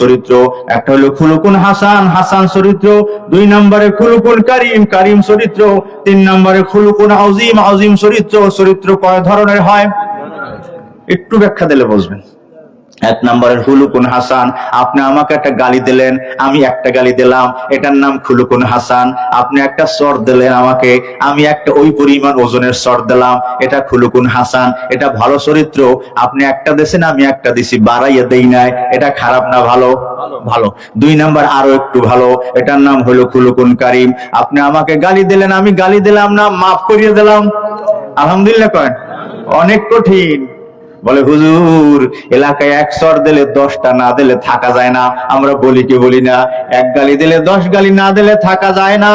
চরিত্র, একটা হলো খুলুকুন হাসান হাসান চরিত্র, দুই নম্বরে খুলুকুন কারিম কারিম চরিত্র, তিন নম্বরে খুলুকুন আজিম আজিম চরিত্র চরিত্র কয় ধরনের হয়? একটু ব্যাখ্যা দিলে বুঝবেন। এক নম্বরের হুলুকুন হাসান আপনি আমাকে একটা গালি দিলেন আমি একটা গালি দিলাম এটার নাম খুলুকুন হাসান আপনি একটা স্বর দিলেন আমাকে আমি একটা ওই পরিমাণ ওজনের স্বর দিলাম এটা খুলুকুন হাসান এটা ভালো চরিত্র আপনি একটা দিয়েছেন আমি একটা দিছি বাড়াইয়া দেই নাই এটা খারাপ না ভালো ভালো। দুই নাম্বার আরও একটু ভালো এটার নাম হলো খুলুকুন কারিম আপনি আমাকে গালি দিলেন আমি গালি দিলাম না মাফ করিয়ে দিলাম। আলহামদুলিল্লাহ কয় অনেক কঠিন। বলে, হুজুর, এলাকায় এক সর দিলে দশটা না দিলে থাকা যায় না। আমরা বলি কি বলি না? এক গালি দিলে দশ গালি না দিলে থাকা যায় না।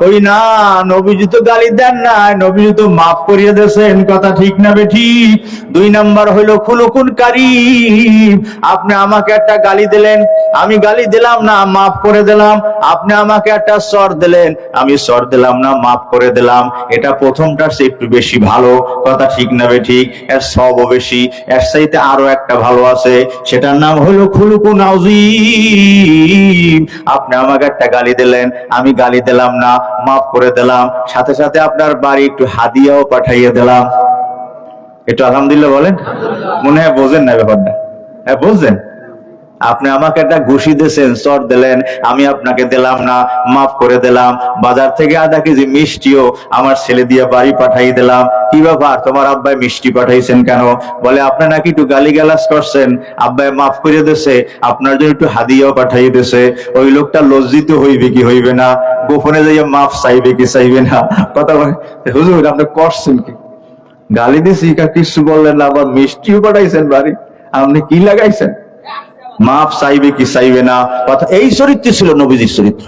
কই না, নবীজি তো গালি দেন না নবীজি তো মাফ করিয়ে দিয়েছেন, কথা ঠিক না বে ঠিক দুই নাম্বার হইল খুলুকুন কারিম, আপনি আমাকে একটা গালি দিলেন। আমি গালি দিলাম না, মাফ করে দিলাম। আপনি আমাকে একটা সর দিলেন, আমি সর দিলাম না, মাফ করে দিলাম। এটা প্রথমটার চেয়ে একটু বেশি ভালো, কথা ঠিক না বে ঠিক এর সব বেশি। এর সাইতে আরও একটা ভালো আছে, সেটার নাম হলো খুলুকু নাউজি আপনি আমাকে একটা গালি দিলেন, আমি গালি দিলাম না, মাফ করে দিলাম। সাথে সাথে আপনার বাড়ি একটু হাদিয়াও পাঠাইয়ে দিলাম। একটু আলহামদুলিল্লাহ বলেন। মনে হয় বোঝেন না ব্যাপারটা। হ্যাঁ বুঝছেন? আপনি আমাকে একটা ঘুষি দিয়েছেন, চর দিলেন, আমি আপনাকে দিলাম না, মাফ করে দিলাম, বাজার থেকে আধা কেজি মিষ্টিও আমার ছেলে দিয়ে বাড়ি পাঠাই দিলাম। কি ব্যাপার? তোমার আব্বাই মিষ্টি পাঠাইছেন কেন? বলে, আপনি নাকি একটু গালি গালাস করছেন, আব্বাই মাফ করে দিয়েছে, আপনার জন্য একটু হাদিয়াও পাঠাই দিয়েছে। ওই লোকটা লজ্জিত হইবে কি হইবে না? গোপনে যাইয়া মাফ চাইবে কি চাইবে না? কথা বলে, হুজুর, আপনি করছেন কি? গালি দিছি কিছু বললেন না, আবার মিষ্টিও পাঠাইছেন বাড়ি। আপনি কি লাগাইছেন? মাপ চাইবে কি চাইবে না? কথা এই চরিত্র ছিল নবীজির চরিত্র।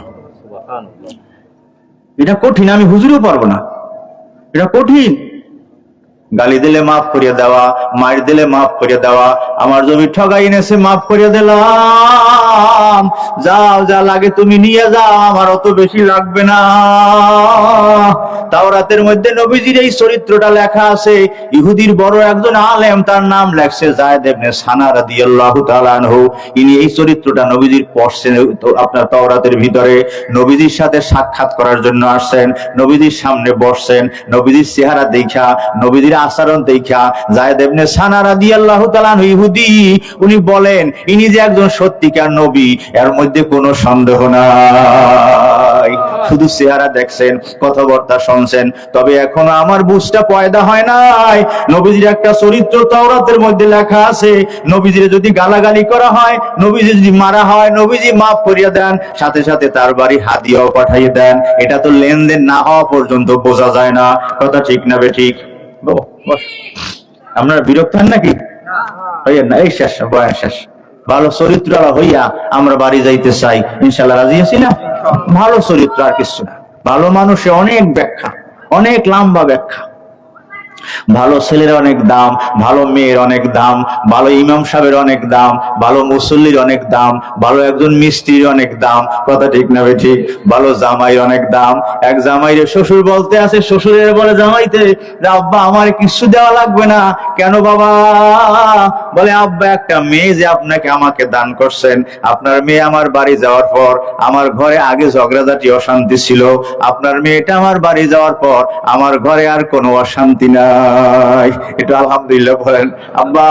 এটা কঠিন আমি হুজুরেও পারব না। এটা কঠিন। গালি দিলে মাফ করিয়ে দেওয়া, মার দিলে মাফ করিয়ে দেওয়া, আমার জমি ঠগাই এনেছে, মাফ করিয়ে দিলাম। যাও, যা লাগে তুমি নিয়ে যাও, আমার অত বেশি লাগবে না। তাও রাতের মধ্যে নবীজির এই চরিত্রটা লেখা আছে, ইহুদির বড় একজন আলেম, তার নাম লেখছে জায়দ ইবনে সানা রাদিয়াল্লাহু তাআলা আনহু। ইনি এই চরিত্রটা নবীজির পড়ছেন আপনার তাওরাতের ভিতরে নবীজির সাথে সাক্ষাৎ করার জন্য আসছেন, নবীজির সামনে বসছেন, নবীজির চেহারা দেখা, নবীজির আচরণ দেখা জায়দ ইবনে সানা রাদিয়াল্লাহু তাআলা ইহুদি, উনি বলেন, ইনি যে একজন সত্যিকার নবী, এর মধ্যে কোনো সন্দেহ নাই। শুধু চেহারা দেখছেন, কথাবার্তা শুনছেন, তবে এখনও আমার বুঝটা পয়দা হয় নাই। নবীজির একটা চরিত্র তাওরাতের মধ্যে লেখা আছে, নবীজির যদি গালাগালি করা হয় নবীজি যদি মারা হয়, নবীজি মাফ করিয়া দেন, সাথে সাথে তার বাড়ি হাদিয়াও পাঠাইয়ে দেন। এটা তো লেনদেন না হওয়া পর্যন্ত বোঝা যায় না। কথা ঠিক না বে ঠিক? বস। আপনারা বিরক্ত হন নাকি? এই শেষ বয়স শেষ। ভালো চরিত্র হইয়া আমরা বাড়ি যাইতে চাই ইনশাল্লাহ রাজি আছি না? ভালো চরিত্র আর কিছু না। ভালো মানুষে অনেক ব্যাখ্যা, অনেক লম্বা ব্যাখ্যা। ভালো ছেলের অনেক দাম, ভালো মেয়ের অনেক দাম, ভালো ইমাম সাহেবের অনেক দাম, ভালো মুসল্লির অনেক দাম, ভালো একজন মিস্ত্রির অনেক দাম, কথা ঠিক না ঠিক? ভালো জামাইয়ের অনেক দাম। এক জামাইরে শ্বশুর বলতে আছে, শ্বশুরের বলে জামাইতে আব্বা, আমার কিছু দেওয়া লাগবে না। কেন বাবা? বলে, আব্বা, একটা মেয়ে যে আপনাকে আমাকে দান করছেন, আপনার মেয়ে আমার বাড়ি যাওয়ার পর, আমার ঘরে আগে ঝগড়াঝাটি, অশান্তি ছিল। আপনার মেয়েটা আমার বাড়ি যাওয়ার পর, আমার ঘরে আর কোনো অশান্তি নাই। এটা আলহামদুলিল্লাহ বলেন, আব্বা,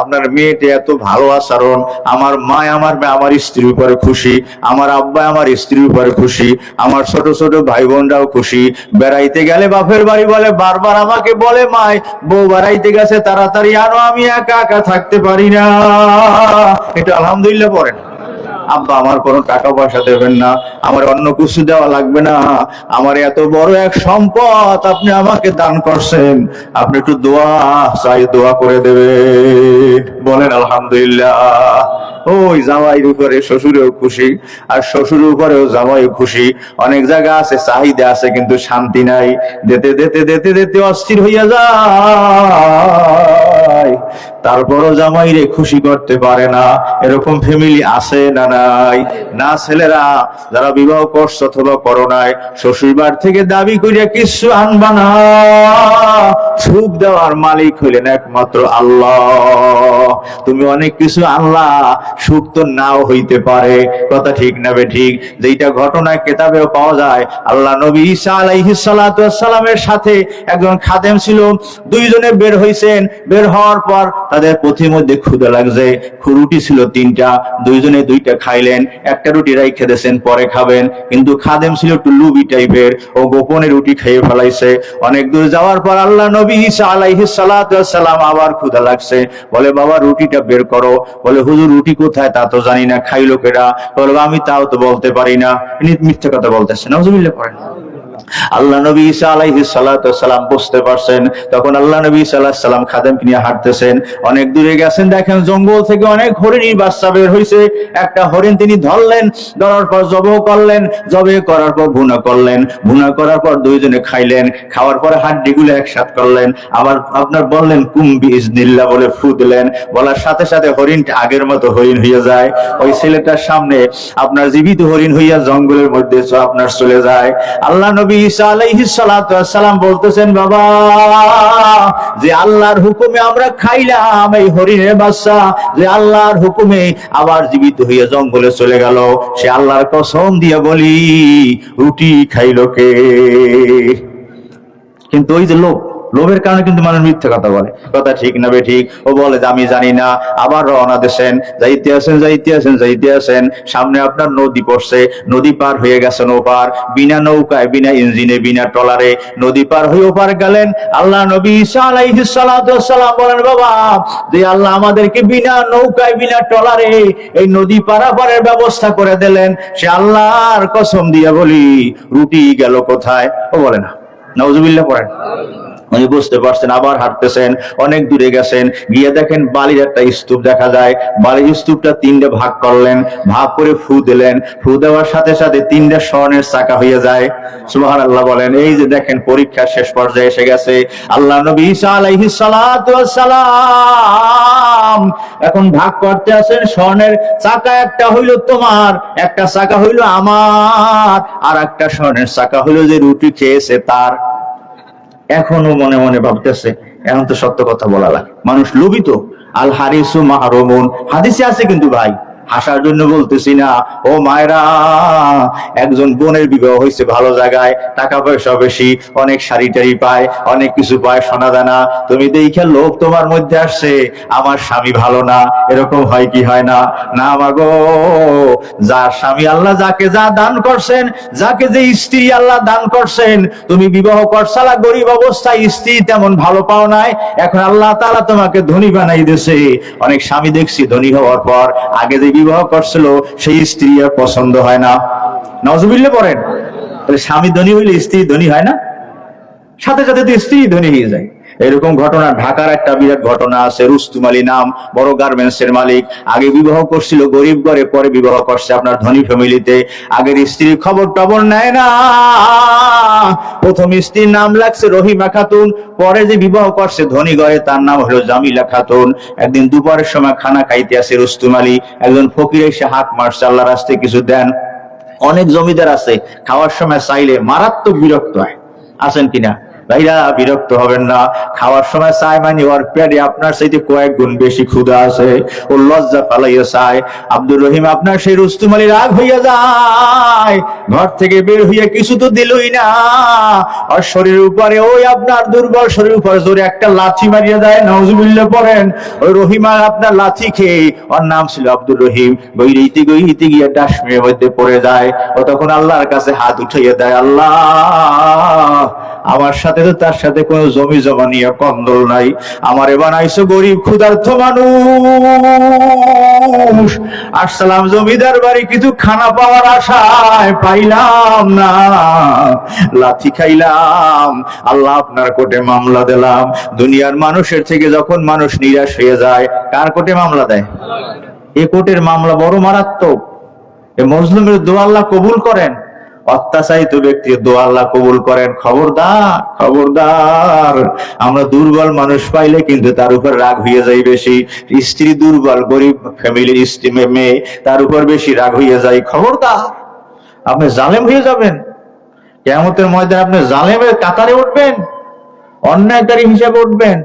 আপনার মেয়েটা এত ভালো আচরণ, আমার মা আমার আমার স্ত্রীর উপরে খুশি, আমার আব্বা আমার স্ত্রীর উপরে খুশি, আমার ছোট ছোট ভাই বোনরাও খুশি। বেড়াইতে গেলে বাপের বাড়ি বলে, বারবার আমাকে বলে মাই বউ বেড়াইতে গেছে, তাড়াতাড়ি আনো, আমি একা একা থাকতে পারি না। এটা আলহামদুলিল্লাহ পড়েন আব্বা, আমার কোনো টাকা পয়সা দেবেন না, আমার অন্য কিছু দেওয়া লাগবে না, আমার এত বড় এক সম্পদ আপনি আমাকে দান করছেন। আপনি একটু দোয়া চাই, দোয়া করে দেবে বলেন, আলহামদুলিল্লাহ। ওই জামাইয়ের উপরে শ্বশুরেও খুশি, আর শ্বশুরের উপরেও জামাইও খুশি। অনেক জায়গা আছে, চাহিদা আছে, কিন্তু শান্তি নাই। দিতে দিতে দিতে দিতে অস্থির হইয়া যায়। তারপরও জামাই রে খুশি করতে পারে না। এরকম ফ্যামিলি আছে না নাই? না, ছেলেরা, যারা বিবাহ করছ অথবা করো নাই শ্বশুরবার থেকে দাবি করিয়া কিছু আনবা না। সুখ দেওয়ার মালিক হইলেন একমাত্র আল্লাহ। তুমি অনেক কিছু আল্লাহ সুখ তো নাও হইতে পারে। কথা ঠিক না বে ঠিক? যেইটা ঘটনায় কেতাবেও পাওয়া যায়, আল্লাহ নবী ঈসা আলাইহিস সালামের সাথে একজন খাদেম ছিল, দুইজনে বের হইছেন। বের হওয়ার পর তাদের পথির মধ্যে ক্ষুদা লাগছে। রুটি ছিল তিনটা, দুইজনে দুইটা খাইলেন, একটা রুটি রাইখে দিয়েছেন, পরে খাবেন। কিন্তু খাদেম ছিল একটু লুবি টাইপের ও গোপনে রুটি খেয়ে ফেলাইছে। অনেক দূর যাওয়ার পর আল্লাহ নবী ঈসা আলাইহিস সালাম আবার ক্ষুদা লাগছে। বলে, বাবা, রুটিটা বের করো। বলে, হুজুর, রুটি কোথায়? তা তো জানি না, খাইলো কেডা? বলে, আমি তাও তো বলতে পারি না। মিথ্যা কথা বলতেছে নজরুল্লাহ পড়েন। আল্লাহ নবী ঈসা আলাইহিস সালাতু সালাম বুঝতে পারছেন। তখন আল্লাহ নবী আলাইহি সাল্লাম খাদেমকে নিয়ে হাঁটতেছেন। অনেক দূরে গেছেন, দেখেন জঙ্গল থেকে অনেক হরিণী বাচ্চা বের হইছে। একটা হরিণ তিনি ধরলেন, ধরার পর জব করলেন জবে করার পর ভুনা করলেন। ভুনা করার পর দুইজনে খাইলেন, খাওয়ার পরে হাড্ডিগুলো একসাথ করলেন। আবার আপনার বললেন কুম্বি ইজনিল্লাহ বলে ফু দিলেন। বলার সাথে সাথে হরিণটা আগের মতো হরিণ হয়ে যায়। ওই ছেলেটার সামনে আপনার জীবিত হরিণ হইয়া জঙ্গলের মধ্যে আপনার চলে যায়। আল্লাহ নবী ঈসা বলতেছেন, বাবা, যে আল্লাহর হুকুমে আমরা খাইলাম, এই হরিণের বাচ্চা, যে আল্লাহর হুকুমে আবার জীবিত হইয়া জঙ্গলে চলে গেল, সে আল্লাহর কসম দিয়ে বলি, রুটি খাইলো কে? কিন্তু ওই যে লোক লোভের কারণে কিন্তু মানুষ মিথ্যে কথা বলে। কথা ঠিক না ঠিক, ও বলে আমি জানি না, আবার রওনা দেশেন যাইতে আসেন যাইতে আসেন যাইতে আসেন, সামনে আপনার নদী পড়ছে, নদী পার হয়ে গেছেন ওপার বিনা নৌকায়, বিনা ইঞ্জিনে, বিনা ট্রলারে, নদী পার হয়ে ওপার গেলেন, আল্লাহ নবী সালাতু বলেন, বাবা, যে আল্লাহ আমাদেরকে বিনা নৌকায়, বিনা ট্রলারে এই নদী পারাপারের ব্যবস্থা করে দিলেন, সে আল্লাহর কসম দিয়া বলি, রুটি গেল কোথায়? ও বলে না। নওজুবিল্লাহ পড়েন। উনি বুঝতে পারছেন, আবার হাঁটতেছেন, অনেক দূরে গেছেন, গিয়ে দেখেন বালির একটা স্তূপ দেখা যায়। বালির স্তূপটা তিনটে ভাগ করলেন, ভাগ করে ফু দিলেন, ফু দেওয়ার সাথে সাথে তিনটা স্বর্ণের চাকা হয়ে যায়। সুবহান আল্লাহ বলেন, এই যে দেখেন পরীক্ষার শেষ পর্যায়ে এসে গেছে। আল্লাহ নবী ওয়াস সালাম এখন ভাগ করতে আছেন স্বর্ণের চাকা একটা হইল তোমার, একটা চাকা হইল আমার, আর একটা স্বর্ণের চাকা হইল যে রুটি খেয়েছে তার। এখনও মনে মনে ভাবতেছে, এখন তো সত্য কথা বলা লাগে। মানুষ লোভিত আল হারিসু মাহরুমুন। হাদিসে আছে কিন্তু ভাই হাসার জন্য বলতেছি না, ও মায়েরা, একজন বোনের বিবাহ হয়েছে ভালো জায়গায়, টাকা পয়সা বেশি, অনেক শাড়ি টাড়ি পায়, অনেক কিছু পায়, সোনা দানা। তুমি দেখে লোভ তোমার মধ্যে আসছে, আমার স্বামী ভালো না, এরকম হয় কি হয় না? না মাগো যার স্বামী আল্লাহ যাকে যা দান করছেন, যাকে যে স্ত্রী আল্লাহ দান করছেন, তুমি বিবাহ করছালা গরিব অবস্থায় স্ত্রী তেমন ভালো পাও নাই, এখন আল্লাহ তালা তোমাকে ধনী বানাই দিয়েছে। অনেক স্বামী দেখছি ধনী হওয়ার পর, আগে যে বিবাহ করছিল, সেই স্ত্রী আর পছন্দ হয় না। নজবিল্লে পড়েন, তাহলে স্বামী ধনী হইলে স্ত্রী ধনী হয় না? সাথে সাথে তো স্ত্রী ধনী হয়ে যায়। এরকম ঘটনা, ঢাকার একটা বিরাট ঘটনা আছে, রুস্তুম আলী নাম, বড় গার্মেন্টস এর মালিক। আগে বিবাহ করছিল, গরিব ঘরে, পরে বিবাহ করছে আপনার ধনী ফ্যামিলিতে। আগের স্ত্রীর খবর টবর নেয় না। প্রথম স্ত্রীর নাম লাগছে রহিমা খাতুন, পরে যে বিবাহ করছে ধনী ঘরে, তার নাম হলো জামিলা খাতুন। একদিন দুপুরের সময় খানা খাইতে আসে রুস্তুম আলী। একজন ফকির এসে হাত মারছে আল্লাহ রাস্তায় কিছু দেন। অনেক জমিদার আছে, খাওয়ার সময় চাইলে মারাত্মক বিরক্ত হয়। আছেন কিনা? ভাইরা, বিরক্ত হবেন না। খাওয়ার সময় চাই মানে ওর পেটে আপনার চাইতে কয়েক গুণ বেশি ক্ষুধা আছে। ও লজ্জা পালাইয়া চায় আব্দুর রহিম, আপনার সেই রুস্তুম আলী রাগ হইয়া যায়। ঘর থেকে বের হইয়া কিছু তো দিলই না। আর শরীরের উপরে, ওই আপনার দুর্বল শরীর উপরে জোরে একটা লাথি মারিয়া দেয় নজুবিল্লা পড়েন। ওই রহিমা আপনার লাথি খেয়ে, ওর নাম ছিল আব্দুর রহিম। গৈরিতে গৈরিতে গিয়ে ডাসমের মধ্যে পড়ে যায়। ও তখন আল্লাহর কাছে হাত উঠাইয়া দেয়, আল্লাহ আমার সাথে তো তার সাথে কোনো জমি জমা নিয়ে কন্দল নাই। আমার বানাইছো গরিব ক্ষুধার্থ মানুষ। আসসালাম জমিদার বাড়ি কিছু খানা পাওয়ার আশায় পাইলাম না। লাথি খাইলাম, আল্লাহ আপনার কোর্টে মামলা দিলাম। দুনিয়ার মানুষের থেকে যখন মানুষ নিরাশ হয়ে যায়, কার কোর্টে মামলা দেয়? এ কোর্টের মামলা বড় মারাত্মক। এ মজলুমের দোয়া আল্লাহ কবুল করেন। অত্যাচারিত ব্যক্তির দোয়া আল্লাহ কবুল করেন। খবরদার খবরদার। আমরা দুর্বল মানুষ পাইলে কিন্তু তার উপর রাগ হয়ে যাই বেশি। স্ত্রী দুর্বল, গরিব ফ্যামিলির স্ত্রী মেয়ে, তার উপর বেশি রাগ হয়ে যায়। খবরদার, আপনি জালেম হয়ে যাবেন। কেমতের ময়দানে আপনি জালেমের কাতারে উঠবেন, অন্যায়কারী হিসাবে উঠবেন।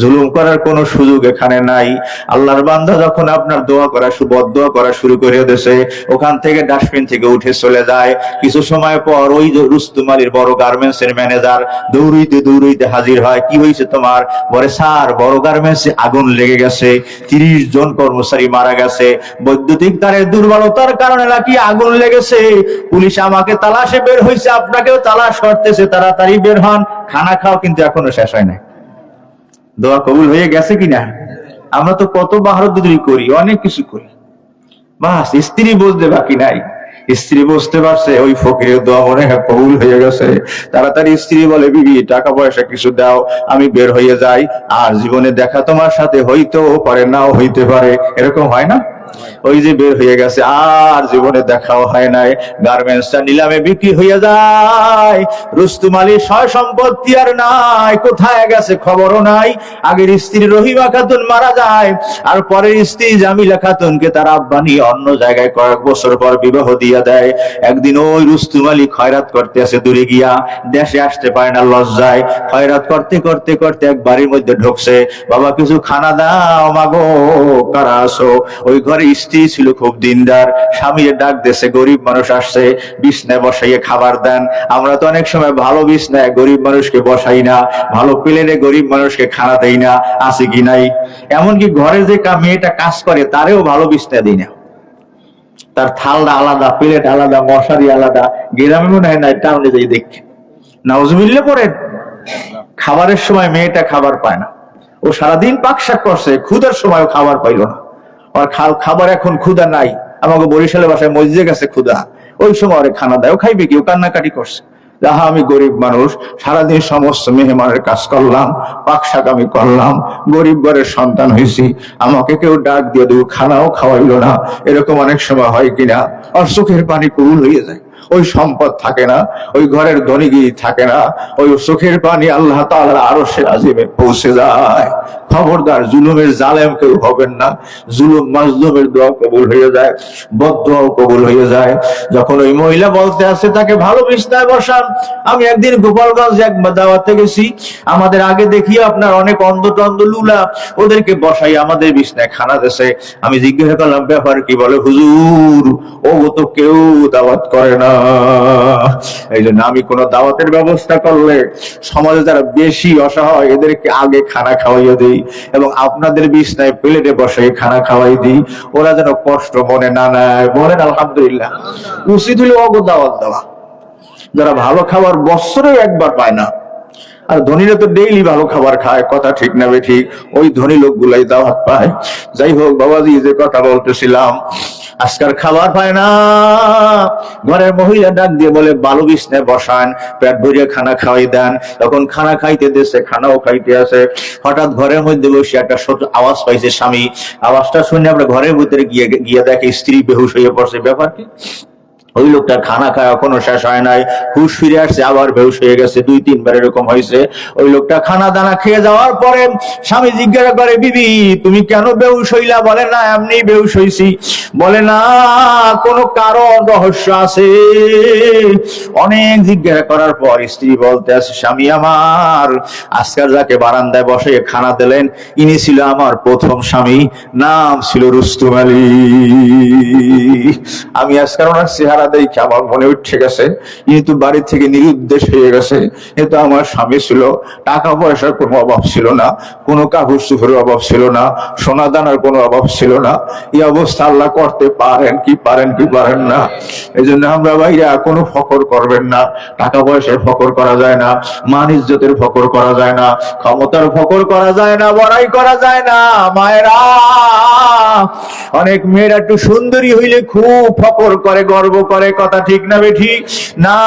জুলুম করার কোনো সুযোগ এখানে নাই। আল্লাহর বান্দা যখন আপনার দোয়া করা বদোয়া করা শুরু করে দিয়েছে ওখান থেকে ডাস্টবিন থেকে উঠে চলে যায়। কিছু সময় পর ওই রুস্তুম আলীর বড় গার্মেন্টস এর ম্যানেজার দৌড়ইতে দৌড়ইতে হাজির হয়। কি হয়েছে তোমার? বলে, স্যার, বড় গার্মেন্টসে আগুন লেগে গেছে। তিরিশ জন কর্মচারী মারা গেছে। বৈদ্যুতিক তারের দুর্বলতার কারণে নাকি আগুন লেগেছে। পুলিশ আমাকে তালাশে বের হয়েছে আপনাকেও তালাশ করতেছে। তাড়াতাড়ি বের হন। খানা খাও, কিন্তু এখনও শেষ হয় না দোয়া কবুল হয়ে গেছে কিনা? আমরা তো কত বাহাদুরি করি, অনেক কিছু করি। বাস, স্ত্রী বুঝতে বাকি নাই। স্ত্রী বুঝতে পারছে, ওই ফকিরের দোয়া মনে হয় কবুল হয়ে গেছে। তাড়াতাড়ি স্ত্রী বলে, বিবি, টাকা পয়সা কিছু দাও, আমি বের হয়ে যাই। আর জীবনে দেখা তোমার সাথে হইতেও পারে, নাও হইতে পারে। এরকম হয় না? ওই যে বের হয়ে গেছে, আর জীবনে দেখাও হয় নাই। গার্মেন্টসটা নিলামে বিক্রি হয়ে যায়। রুস্তুম আলীর সয় সম্পত্তি আর নাই, কোথায় গেছে খবরও নাই। আগের স্ত্রী রহিমা খাতুন মারা যায়, আর পরের স্ত্রী জামিলা খাতুনকে তার আব্বা নিয়ে অন্য জায়গায় কয়েক বছর পর বিবাহ দিয়ে দেয়। একদিন ওই রুস্তুম আলী খয়রাত করতে আসে দূরে গিয়া, দেশে আসতে পারে না, লজ্জায়। খয়রাত করতে করতে করতে এক বাড়ির মধ্যে ঢুকছে, বাবা, কিছু খানা দাও মাগো কারা আসো ওই ঘরে স্ত্রী ছিল খুব দিনদার, স্বামীর ডাক দেশে গরিব মানুষ আসছে, বিছনায় বসাইয়ে খাবার দেন। আমরা তো অনেক সময় ভালো বিছনায় গরিব মানুষকে বসাই না, ভালো প্লেনে গরিব মানুষকে খানা দেই না, আছে কি নাই? এমনকি ঘরে যে মেয়েটা কাজ করে, তারেও ভালো বিছনা দিই না। তার থালটা আলাদা, প্লেট আলাদা, মশারি আলাদা, গ্রামে মনে হয় না, টাউনে যাই দেখে। নাউজুবিল্লে পড়েন খাবারের সময় মেয়েটা খাবার পায় না। ও সারাদিন পাকশাক করছে, ক্ষুধার সময়ও খাবার পাইল না। আর খাবার এখন ক্ষুধা নাই। আমাকে বরিশালে বাসায় মসজিদে গেছে ক্ষুধা। ওই সময় ওরে খানা দেয়। ও খাইবে কি? ও কান্নাকাটি করছে। যাহা আমি গরিব মানুষ, সারাদিন সমস্ত মেহমানের কাজ করলাম পাকশাক আমি করলাম, গরিব ঘরের সন্তান হয়েছি। আমাকে কেউ ডাক দিয়ে দেবো খানাও খাওয়াইলো না। এরকম অনেক সময় হয় কিনা? আর চোখের পানি কবুল হয়ে যায়। ওই সম্পদ থাকে না, ওই ঘরের ধনীগিরি থাকে না, ওই চোখের পানি আল্লাহ তাআলার আরও সে আজিমে পৌঁছে যায়। খবরদার, জুলুমের জালেম কেউ হবেন না। জুলুম মাজলুমের দোয়া কবুল হয়ে যায় বদোয়াও কবুল হয়ে যায়। যখন ওই মহিলা বলতে আসে, তাকে ভালো বিছনায় বসান। আমি একদিন গোপালগঞ্জ এক দাওয়াতে গেছি। আমাদের আগে দেখি আপনার অনেক অন্ধ টন্ধ লুলা। ওদেরকে বসাই আমাদের বিছনায় খানা দেশে। আমি জিজ্ঞাসা করলাম, ব্যাপার কি? বলে, হুজুর ও তো কেউ দাওয়াত করে না। এই জন্য আমি কোন দাওয়াতের ব্যবস্থা করলে সমাজে যারা বেশি অসহায়, এদেরকে আগে খানা খাওয়াইয়া দিই। এবং আপনাদের বিছনায় প্লেটে বসে খানা খাওয়াই দিই। ওরা যেন কষ্ট মনে না নেয়। বলেন, আলহামদুলিল্লাহ। উচিত হলে অগ দাওয়াত দেওয়া। যারা ভালো খাবার বছরে একবার পায় না। আর ধনীরা তো ডেইলি ভালো খাবার খায়, কথা ঠিক না বে ঠিক। ওই ধনী লোকগুলাই দাওয়াত পায়। যাই হোক, বাবাজি যে কথা বলতেছিলাম আজকাল খাবার পায় না। ঘরের মহিলা ডাক দিয়ে বলে, বালু বিষ্ণে বসান, পেট ভরিয়ে খানা খাওয়াই দেন। তখন খানা খাইতে দেশে, খানাও খাইতে আসে। হঠাৎ ঘরের মধ্যে বসে একটা আওয়াজ পাইছে স্বামী। আওয়াজটা শুনে আমরা ঘরের ভিতরে গিয়ে গিয়ে দেখে স্ত্রী বেহুশ হয়ে পড়ছে। ব্যাপার কি? ওই লোকটা খানা খাওয়া কোনো শেষ হয় নাই। হুশ ফিরে আসছে, আবার বেহুশ হয়ে গেছে, দুই তিনবার এরকম হয়েছে। ওই লোকটা খানা দানা খেয়ে যাওয়ার পরে স্বামী জিজ্ঞাসা করে, বিবি, তুমি কেন বেহুশ হইলা? বলে, না, এমনি বেহুশ হইছি। বলে, না, কোনো কারণ, রহস্য আছে। অনেক জিজ্ঞাসা করার পর স্ত্রী বলতে আছে, স্বামী আমার, আজকাল যাকে বারান্দায় বসে খানা দিলেন, ইনি ছিল আমার প্রথম স্বামী, নাম ছিল রুস্তুম আলী। আমি আজকাল ওনার চেহারা দেখে আমার মনে গেছে। বাড়ি থেকে নিরুদ্দেশ হয়ে গেছে আমার স্বামী ছিল, টাকা পয়সার কোনো অভাব ছিল না, কোনো কাগজ অভাব ছিল না, সোনা দানার কোনো অভাব ছিল না। এই অবস্থা আল্লাহ করতে পারেন কি পারেন কি পারেন না। এই জন্য আমরা ভাইয়া কোনো ফকর করবেন না। টাকা পয়সার ফকর করা যায় না, মান ইজ্জতের ফকর করা যায় না, ক্ষমতার ফকর করা যায় না, বড়াই করা যায় না, মায়েরা। অনেক মেয়েরা একটু সুন্দরী হইলে খুব ফকর করে, গর্ব করে। কথা ঠিক না বেঠি না,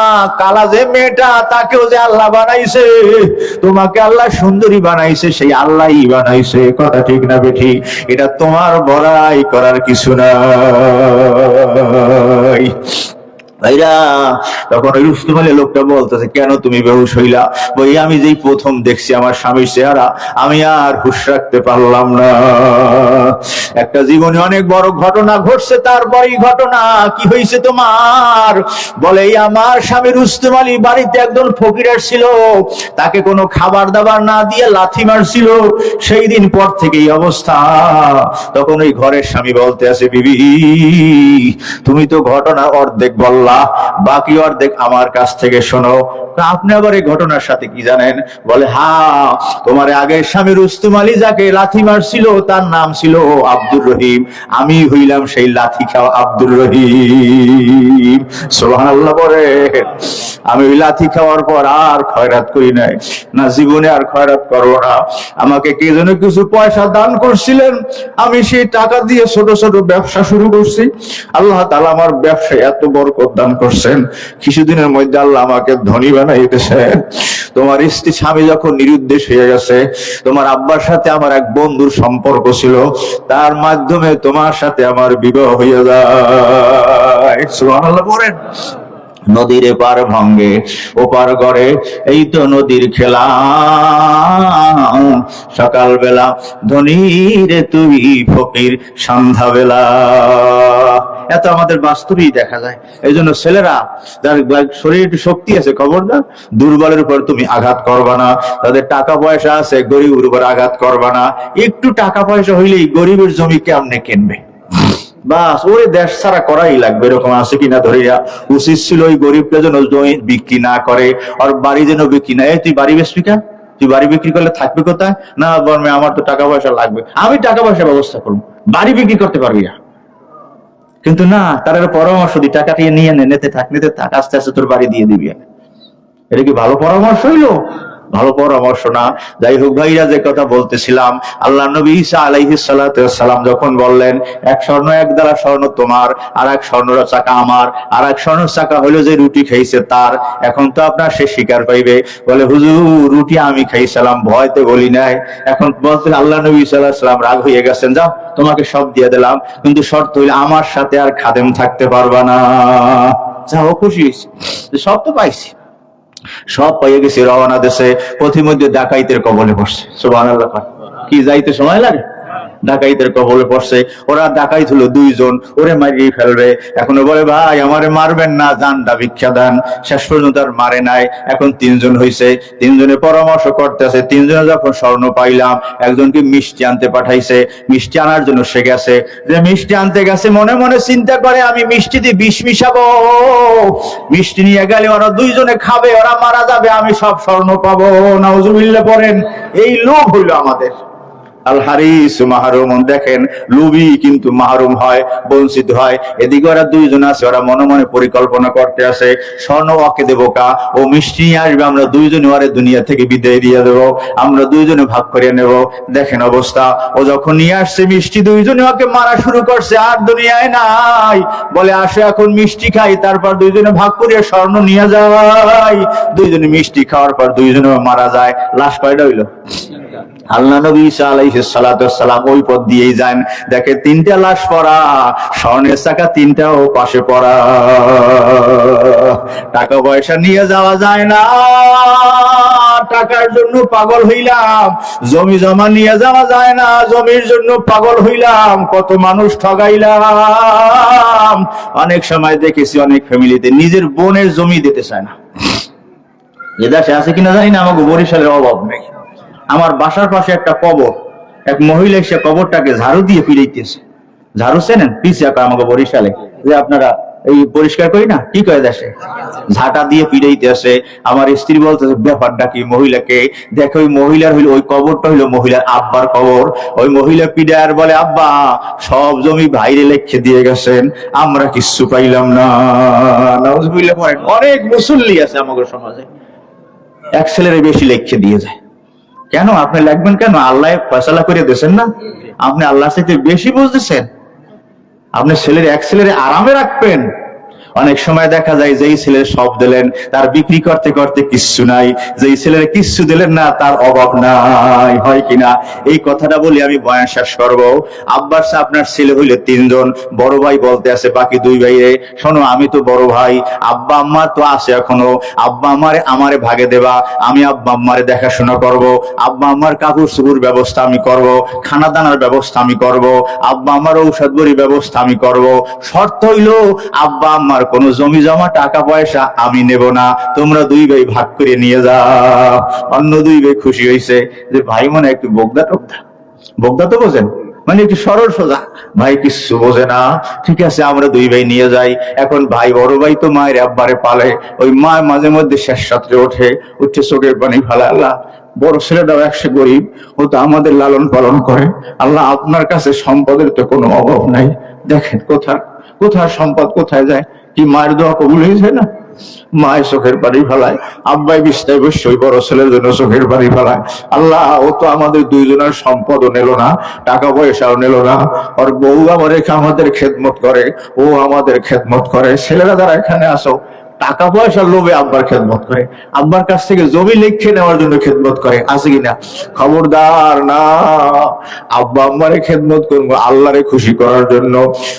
কালা যে মেয়েটা, তাকেও যে আল্লাহ বানাইছে। তোমাকে আল্লাহ সুন্দরী বানাইছে, সেই আল্লাহই বানাইছে। কথা ঠিক না বেঠি এটা তোমার বড়াই করার কিছু নাই। ভাইরা, তখন ওই রুস্তম আলী লোকটা বলতেছে, কেন তুমি বেহুশ হইলা? বই আমি যেই প্রথম দেখছি আমার স্বামীর চেহারা, আমি আর হুশ রাখতে পারলাম না। একটা জীবনে অনেক বড় ঘটনা ঘটছে, তারপরই ঘটনা, কি হয়েছে তোমার? বলে আমার স্বামী রুস্তম আলী বাড়িতে একজন ফকিরের ছিল, তাকে কোনো খাবার দাবার না দিয়ে লাথি মারছিল, সেই দিন পর থেকে এই অবস্থা। তখন ওই ঘরের স্বামী বলতে আছে, বিবি, তুমি তো ঘটনা অর্ধেক বললা বাকি অর্ধেক আমার কাছ থেকে শোনো। তা আপনি আবার এই ঘটনার সাথে কি জানেন? বলে, হা, তোমার আগের স্বামী রুস্তুম আলী যাকে লাথি মারছিল, তার নাম ছিল আব্দুর রহিম। আমি হইলাম সেই লাথি খাওয়া আব্দুর রহিম। সোহানাল্লাহ বলে, আমি ওই লাথি খাওয়ার পর আর খয়রাত করি নাই। না, জীবনে আর খয়রাত করব না। আমাকে কে যেন কিছু পয়সা দান করছিলেন, আমি সেই টাকা দিয়ে ছোট ছোট ব্যবসা শুরু করছি। আল্লাহ তালা আমার ব্যবসায় এত বরকত দান করছেন। কিছুদিনের মধ্যে আল্লাহ আমাকে ধনী বানাইতেছে তোমার স্ত্রী স্বামী যখন নিরুদ্দেশ হয়ে গেছে, তোমার আব্বার সাথে আমার এক বন্ধুর সম্পর্ক ছিল, তার মাধ্যমে তোমার সাথে আমার বিবাহ হয়ে যায়। বলেন নদীর এপার ভঙ্গে, ওপার গড়ে, এই তো নদীর খেলা। সকাল সকালবেলা ধনীরে তুই ফকির, সন্ধ্যাবেলা এত আমাদের বাস্তবেই দেখা যায়। এই জন্য ছেলেরা, যার শরীরে একটু শক্তি আছে, খবরদার, দুর্বলের উপর তুমি আঘাত করবা না। তাদের টাকা পয়সা আছে, গরিবের উপর আঘাত করবা না। একটু টাকা পয়সা হইলেই গরিবের জমি কেমনে কিনবে? বাস, ওরে দেশ ছাড়া করাই লাগবে, এরকম আছে কিনা ধরিয়া। উচিত ছিল ওই গরিবটা যেন জমি বিক্রি না করে, আর বাড়ি যেন বিক্রি না। এই, তুই বাড়ি বেচবি কা? তুই বাড়ি বিক্রি করলে থাকবে কোথায়? না বর্মে আমার তো টাকা পয়সা লাগবে। আমি টাকা পয়সা ব্যবস্থা করব। বাড়ি বিক্রি করতে পারবি না। কিন্তু না তার পরামর্শ দি, টাকা নিয়ে নেতে থাক, নিতে থাক, আস্তে আস্তে তোর বাড়ি দিয়ে দিবি। এটা কি ভালো পরামর্শ হইল? ভালো পরামর্শ না। যাই হোক ভাইরা যে কথা বলতেছিলাম, আল্লাহ নবী ঈসা আলাইহি সালাম যখন বললেন, এক স্বর্ণ, এক দ্বারা স্বর্ণ তোমার আর এক স্বর্ণ চাকা আমার আর এক স্বর্ণ চাকা হলো যে রুটি খাইছে তার, এখন তো আপনার সে শিকার পাইবে। বলে, হুজুর, রুটি আমি খাইছিলাম, ভয়তে বলি নাই। এখন বলতেন আল্লাহ নবী সাল্লাহ সাল্লাম রাগ হয়ে গেছেন, যাও, তোমাকে সব দিয়ে দিলাম, কিন্তু শর্ত হইলে আমার সাথে আর খাদেম থাকতে পারবা না। যাও, খুশি সব তো পাইছি। সব পাইয়ে গেছে রওনা দেশে পথিমধ্যে ডাকাইতের কবলে পড়ছে সুবাহ কি যাইতে সময় লাগে? ডাকাইতের কবলে পড়ছে। ওরা ডাকাইত হলো দুইজন, ওরে মারিয়ে ফেলবে এখনও বলে, ভাই, আমারে মারবেন না জানটা ভিক্ষা দান। শেষ পর্যন্ত আর মারে নাই। এখন তিনজন হইছে। তিনজনে পরামর্শ করতেছে। তিনজনে যখন স্বর্ণ পাইলাম, একজনকে মিষ্টি আনতে পাঠাইছে। মিষ্টি আনার জন্য সে গেছে। যে মিষ্টি আনতে গেছে, মনে মনে চিন্তা করে, আমি মিষ্টি দিয়ে বিষ মিশাবো। মিষ্টি নিয়ে গেলে ওরা দুইজনে খাবে, ওরা মারা যাবে, আমি সব স্বর্ণ পাবো। নাউজুবিল্লাহ পড়েন, এই লোভ হইল আমাদের। ভাগ নেব। দেখেন অবস্থা, ও যখন নিয়ে আসছে মিষ্টি, দুইজনে ওকে মারা শুরু করছে, আর দুনিয়ায় নাই। বলে, আসে এখন মিষ্টি খাই। তারপর দুইজনে ভাগ করিয়ে স্বর্ণ নিয়ে যায়। দুইজনে মিষ্টি খাওয়ার পর দুইজনে মারা যায়। লাশ কয়টা হইল? আল্লাহ নবী সালাম ওই পথ দিয়েই যান। দেখে তিনটা লাশ পড়া, স্বর্ণের চাকা তিনটাও পাশে পড়া। টাকা পয়সা নিয়ে যাওয়া যায় না। টাকার জন্য পাগল হইলাম, জমি জমা নিয়ে যাওয়া যায় না। জমির জন্য পাগল হইলাম, কত মানুষ ঠগাইলাম। অনেক সময় দেখেছি অনেক ফ্যামিলিতে নিজের বোনের জমি দিতে চায় না। এ দেশে আছে কিনা জানি না, আমাকে বরিশালের অভাব নেই। আমার বাসার পাশে একটা কবর। এক মহিলা সে কবরটাকে ঝাড়ু দিয়ে ফিরাইতেছে। ঝাড়ু চেনেন? পিছিয়ে আমাকে বরিশালে। যে আপনারা এই পরিষ্কার করি না? কি কয় দেশে? ঝাঁটা দিয়ে পিড়াইতে আসে আমার স্ত্রী বলতেছে, ব্যাপারটা কি মহিলাকে? দেখো ওই মহিলার হইল, ওই কবরটা হইল মহিলার আব্বার কবর। ওই মহিলা পিড়ার বলে, আব্বা, সব জমি বাইরে লেখে দিয়ে গেছেন। আমরা কিচ্ছু পাইলাম না। অনেক মুসল্লি আছে আমাদের সমাজে। এক ছেলের বেশি লেখে দিয়ে যায়। কেন? আপনি লাগবেন কেন? আল্লাহ ফয়সালা করে দিয়েছেন না? আপনি আল্লাহ সাথে বেশি বুঝতেছেন। আপনি ছেলের এক ছেলের আরামে রাখবেন। অনেক সময় দেখা যায় যেই ছেলে সব দিলেন, তার বিক্রি করতে করতে কিচ্ছু নাই। যেই ছেলের কিচ্ছু দিলেন না, তার অভাব নাই। হয় কিনা এই কথাটা বলি আমি বয়ান শেষ করব। আব্বার সাহেব, আপনার ছেলে হইলে তিনজন, বড় ভাই বলতে আছে, বাকি দুই ভাইয়ে শোনো, আমি তো বড় ভাই, আব্বা আম্মা তো আছে এখনও। আব্বা আমারে আমারে ভাগে দেবা, আমি আব্বা আম্মারে দেখাশোনা করব। আব্বা আম্মার কাপড় চুপুর ব্যবস্থা আমি করব খানা দানার ব্যবস্থা আমি করব, আব্বা আমার ঔষধ বড়ি ব্যবস্থা আমি করব। শর্ত হইল, আব্বা আম্মার কোনো জমি জমা, টাকা পয়সা আমি নেব না। তোমরা দুই ভাই ভাগ করে নিয়ে যাও। অন্য দুই ভাই খুশি হয়েছে যে, ভাই মনে একটু বগদা টগদা। বগদা তো বোঝেন মানে একটু সরল সোজা। ভাই কিছু বোঝে না। ঠিক আছে, আমরা দুই ভাই নিয়ে যাই। এখন ভাই, বড় ভাই তো মায়ের আব্বারে পালে। ওই মা মাঝে মধ্যে শেষ রাত্রে ওঠে, উঠে চোখের পানি ফেলে, আল্লাহ, বড় ছেলেটাও একশো গরিব, ও তো আমাদের লালন পালন করে। আল্লাহ, আপনার কাছে সম্পদের তো কোনো অভাব নাই। দেখেন কোথায় কোথায় সম্পদ, কোথায় যায়? কি মায়ের দোয়া কবুল হয়েছে না? মায়ের চোখের বাড়ি ফেলায়। আব্বাই বিস্তায় বসই বড় ছেলের জন্য চোখের বাড়ি ফেলায়। আল্লাহ, ও তো আমাদের দুইজনের সম্পদও নিল না, টাকা পয়সাও নিল না। ওর বউ আমার আমাদের খেদমত করে, ও আমাদের খেদমত করে। ছেলেরা যারা এখানে আসো টাকা পয়সার লোভে আব্বার খেদমত করে। আব্বার কাছ থেকে জমি লিখে নেওয়ার জন্য খেদমত করে। আছে কিনা? খবরদার না। আব্বা আম্মারে খেদমত করব আল্লাহরে খুশি করার জন্য।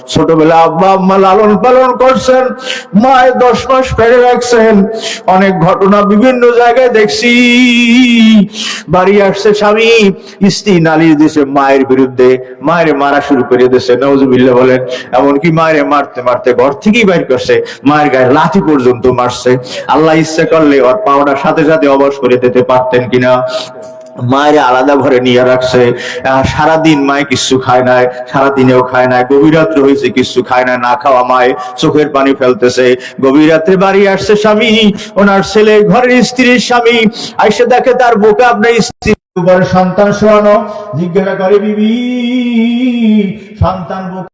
ছোটবেলা আব্বা আম্মা লালন পালন করছেন মায়ের দশ মাস ফেলে রাখছেন। অনেক ঘটনা বিভিন্ন জায়গায় দেখছি। বাড়ি আসছে স্বামী, স্ত্রী নালিশ দিছে মায়ের বিরুদ্ধে। মায়ের মারা শুরু করে দিয়েছে নজুবিল্লা বলেন। এমনকি মায়ের মারতে মারতে ঘর থেকেই বাইর করছে। মায়ের গায়ে লাঠি পর্যন্ত মারছে। আল্লাহ ইচ্ছে করলে ওর পাওনার সাথে সাথে অবশ করে দিতে পারতেন কিনা? মায়ের আলাদা ঘরে নিয়ে রাখছে। সারাদিন মায়ে কিছু খায় নাই, সারাদিনেও খায় নাই। গভীর রাত্রে হয়েছে, কিছু খায় না না খাওয়া মায়ে চোখের পানি ফেলতেছে। গভীর রাত্রে বাড়ি আসছে স্বামী, ওনার ছেলে, ঘরের স্ত্রীর স্বামী। আইসে দেখে তার বুকে, আপনার স্ত্রী সন্তান শোয়ানো। জিজ্ঞাসা করে, বিবি, সন্তান বুকে